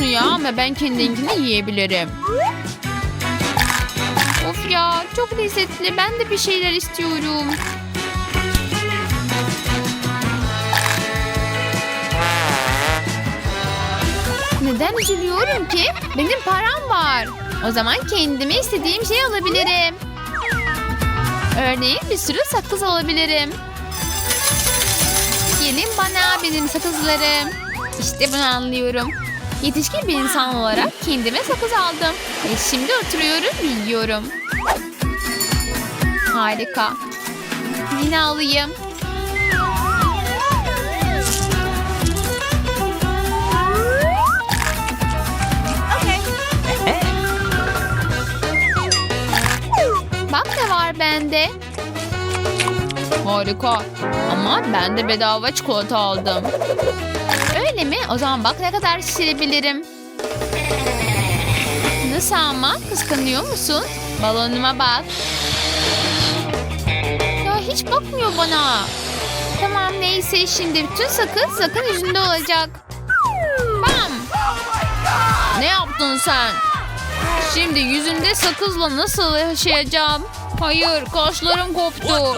yiyorsun ya ama ben kendininkini yiyebilirim. Of ya çok lezzetli. Ben de bir şeyler istiyorum. Neden üzülüyorum ki? Benim param var. O zaman kendime istediğim şeyi alabilirim. Örneğin bir sürü sakız alabilirim. Gelin bana benim sakızlarım. İşte bunu anlıyorum. Yetişkin bir insan olarak kendime sakız aldım. Ve şimdi oturuyorum yiyorum. Harika. Yine alayım. Bak ne var bende. Harika. Ama ben de bedava çikolata aldım. O zaman bak ne kadar şişirebilirim. Nasıl ama? Kıskanıyor musun? Balonuma bak. Ya hiç bakmıyor bana. Tamam neyse şimdi bütün sakız sakın yüzünde olacak. Bam! Ne yaptın sen? Şimdi yüzünde sakızla nasıl yaşayacağım? Hayır kaşlarım koptu.